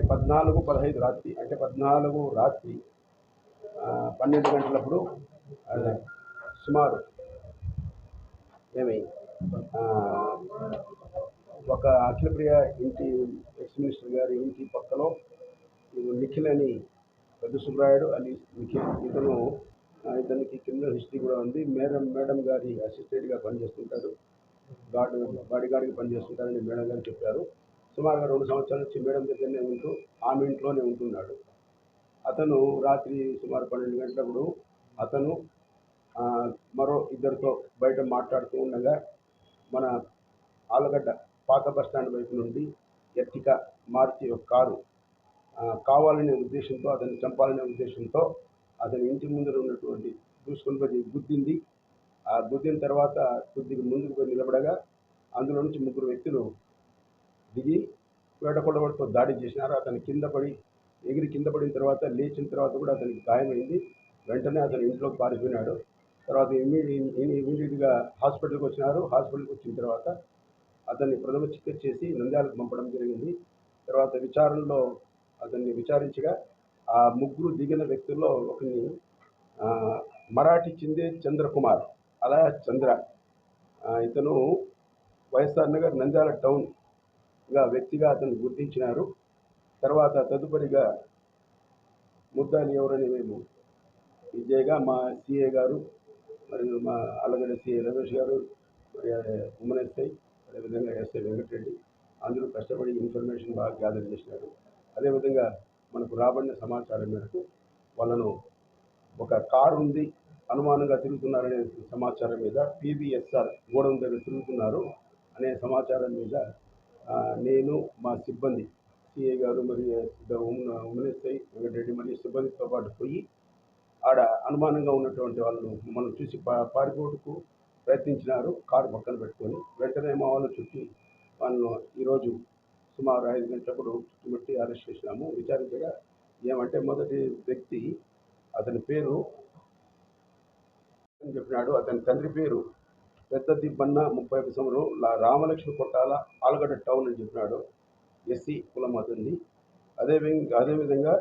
పద్నాలుగు పదహైదు రాత్రి అంటే పద్నాలుగు రాత్రి పన్నెండు గంటలప్పుడు సుమారు ఏమి ఒక అఖిలప్రియ ఇంటి ఎక్స్ మినిస్టర్ గారి ఇంటి పక్కలో నిఖిల్ అని పెద్ద సుబ్రాయుడు అని నిఖిల్ ఇతను ఇతనికి కింద హిస్టరీ కూడా ఉంది. మేడం మేడం గారి అసిస్టెంట్గా పనిచేస్తుంటారు. గార్డు బాడీగార్డ్గా పనిచేస్తుంటారని మేడం గారు చెప్పారు. సుమారుగా రెండు సంవత్సరాల నుంచి మేడం దగ్గరనే ఉంటూ ఆమె ఇంట్లోనే ఉంటున్నాడు. అతను రాత్రి సుమారు పన్నెండు గంటలప్పుడు అతను మరో ఇద్దరితో బయట మాట్లాడుతూ ఉండగా మన ఆలగడ్డ పాత బస్ స్టాండ్ వైపు నుండి ఎర్టిక మార్చి ఒక కారు కావాలనే ఉద్దేశంతో అతన్ని చంపాలనే ఉద్దేశంతో అతని ఇంటి ముందర ఉన్నటువంటి దూసుకొని పోయి గుద్దింది. ఆ గుద్దిన తర్వాత కొద్దిగా ముందుకు పోయి నిలబడగా అందులో నుంచి ముగ్గురు వ్యక్తులు దిగి వేటకొండవాడితో దాడి చేసినారు. అతను కింద పడి ఎగిరి కింద పడిన తర్వాత లేచిన తర్వాత కూడా అతనికి గాయమైంది. వెంటనే అతను ఇంట్లోకి పారిపోయినాడు. తర్వాత ఇమీడియట్ ఇమీడియట్గా హాస్పిటల్కి వచ్చినారు. హాస్పిటల్కి వచ్చిన తర్వాత అతన్ని ప్రథమ చికిత్స చేసి నంద్యాలకు పంపడం జరిగింది. తర్వాత విచారణలో అతన్ని విచారించగా ఆ ముగ్గురు దిగిన వ్యక్తుల్లో ఒకరిని మరాఠీ చెందే చంద్రకుమార్ అలా చంద్ర ఇతను వైఎస్ఆర్ నగర్ నంద్యాల టౌన్ వ్యక్తిగా అతను గుర్తించినారు. తర్వాత తదుపరిగా ముద్దాలు ఎవరని మేము విజయ్గా మా సిఏ గారు మరియు మా అల్లగడ్డ సిఏ రమేష్ గారు మరి ఉమెన్ ఎస్ఐ అదేవిధంగా ఎస్ఐ వెంకటరెడ్డి అందరూ కష్టపడి ఇన్ఫర్మేషన్ బాగా గ్యాదర్ చేసినారు. అదేవిధంగా మనకు రాబడిన సమాచారం మేరకు వాళ్ళను ఒక కారు ఉంది అనుమానంగా తిరుగుతున్నారనే సమాచారం మీద పీబీఎస్ఆర్ గోడం దగ్గర తిరుగుతున్నారు అనే సమాచారం మీద నేను మా సిబ్బంది సిఏ గారు మరియు ఉమెన్ వెంకటరెడ్డి మరియు సిబ్బందితో పాటు పోయి ఆడ అనుమానంగా ఉన్నటువంటి వాళ్ళు మనం చూసి పా పారిపోటుకు ప్రయత్నించినారు. కారు పక్కన పెట్టుకొని వెంటనే మా వాళ్ళు చుట్టి వాళ్ళను ఈరోజు సుమారు ఐదు గంటలప్పుడు చుట్టుముట్టి అరెస్ట్ చేసినాము. విచారించగా ఏమంటే మొదటి వ్యక్తి అతని పేరు అని చెప్పినాడు. అతని తండ్రి పేరు పెద్ద దిబ్బన్న ముప్పై ఒక సంవత్సరం రామలక్ష్మి కొట్టాల ఆలగడ్డ టౌన్ అని చెప్పినాడు ఎస్సీ కులం అతన్ని అదే అదేవిధంగా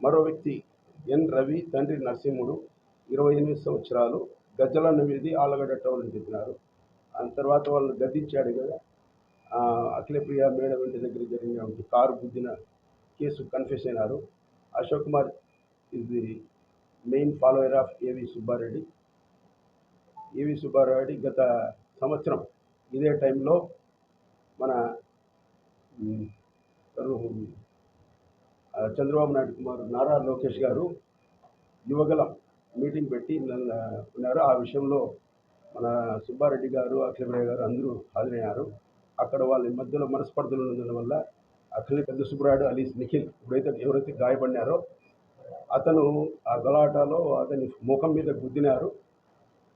మరో వ్యక్తి ఎన్ రవి తండ్రి నరసింహుడు ఇరవై ఎనిమిది సంవత్సరాలు గజ్జల నవీది ఆలగడ్డ టౌన్ అని చెప్పినారు. ఆ తర్వాత వాళ్ళు గద్దించాడు కదా. అఖిలప్రియ మేడం ఇంటి దగ్గర జరిగినటువంటి కారు గుద్దిన కేసు కన్ఫ్యూస్ అయినారు. Ashok Kumar is the main follower of AV Subbareddy. AV Subbarao గత సంవత్సరం. ఇదే టైంలో మన చంద్రబాబు నాయుడు కుమార్ నారా లోకేష్ గారు యువగలం మీటింగ్ పెట్టి నన్ను ఉన్నారు. ఆ విషయంలో మన సుబ్బారెడ్డి గారు అఖిలప్రియ గారు అందరూ హాజరయ్యారు. అక్కడ వాళ్ళ మధ్యలో మనస్పర్ధలు ఉండడం వల్ల అఖిల పెద్ద సుబ్రాయుడు అలీస్ నిఖిల్ ఇప్పుడైతే ఎవరైతే గాయపడినారో అతను ఆ గలాటాలో అతని ముఖం మీద గుద్దినారు.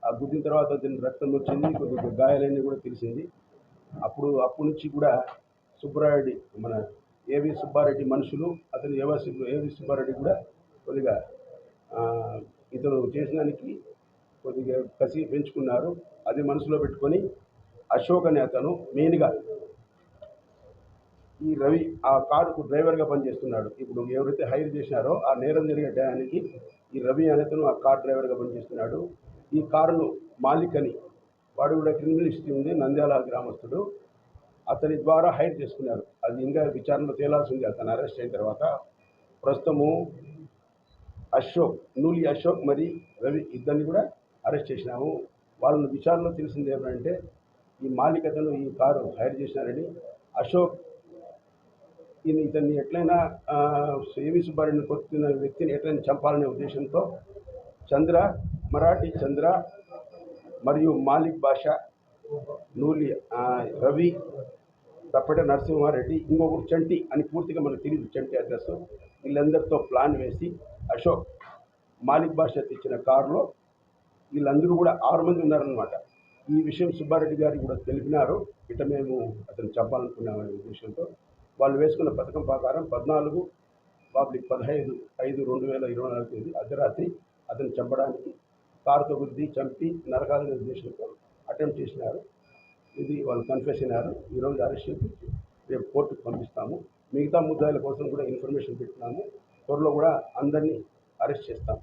ఆ గుద్దిన తర్వాత దీని రక్తం వచ్చింది కొద్దిగా గాయాలన్నీ కూడా తెలిసింది. అప్పుడు అప్పటి నుంచి కూడా సుబ్బారెడ్డి మన ఏవి సుబ్బారెడ్డి మనుషులు అతను ఏవా ఏవి సుబ్బారెడ్డి కూడా కొద్దిగా ఇతను చేసినానికి కొద్దిగా కసి పెంచుకున్నారు. అది మనసులో పెట్టుకొని అశోక్ అనే అతను మెయిన్గా ఈ రవి ఆ కారుకు డ్రైవర్గా పనిచేస్తున్నాడు. ఇప్పుడు ఎవరైతే హైర్ చేసినారో ఆ నేరం జరిగే టయానికి ఈ రవి అనేతను ఆ కార్ డ్రైవర్గా పనిచేస్తున్నాడు. ఈ కారును మాలిక్ అని వాడు కూడా క్రిమినల్ హిస్టరీ ఉంది నంద్యాల గ్రామస్తుడు. అతని ద్వారా హైర్ చేసుకున్నారు. అది ఇంకా విచారణ తేలాల్సింది అతను అరెస్ట్ అయిన తర్వాత. ప్రస్తుతము అశోక్ నూలి అశోక్ మరి రవి ఇద్దరిని కూడా అరెస్ట్ చేసినాము. వాళ్ళని విచారణలో తెలిసింది ఏమంటే ఈ మాలికతను ఈ కారు హైర్ చేసినారని. అశోక్ ఈయన ఇతన్ని ఎట్లయినా ఆ, ఏవి సుబ్బారెడ్డిని కొట్టిన వ్యక్తిని ఎట్లయినా చంపాలనే ఉద్దేశంతో చంద్ర మరాఠీ చంద్ర మరియు మాలిక్ భాష నూలి రవి తప్పట నరసింహారెడ్డి ఇంకొకరు చంటి అని పూర్తిగా మనకు తెలియదు చంటి అడ్రస్. వీళ్ళందరితో ప్లాన్ వేసి అశోక్ మాలిక్ భాష తెచ్చిన కారులో వీళ్ళందరూ కూడా ఆరు మంది ఉన్నారనమాట ఈ విషయం సుబ్బారెడ్డి గారికి కూడా తెలిపినారు. ఇట మేము అతను చెప్పాలనుకున్నామనే ఉద్దేశంతో వాళ్ళు వేసుకున్న పథకం ప్రకారం పద్నాలుగు పబ్లిక్ పదహైదు ఐదు రెండు వేల ఇరవై నాలుగు తేదీ అర్ధరాత్రి అతను చంపడానికి కారుతో గుద్ది చంపి నరకాలు ఉద్దేశంతో అటెంప్ట్ చేసినారు. ఇది వాళ్ళు కన్ఫ్యూస్ అయినారు. ఈరోజు అరెస్ట్ చేసి రేపు కోర్టుకు పంపిస్తాము. మిగతా ముద్దాయిల కోసం కూడా ఇన్ఫర్మేషన్ పెట్టినాము త్వరలో కూడా అందరినీ అరెస్ట్ చేస్తాము.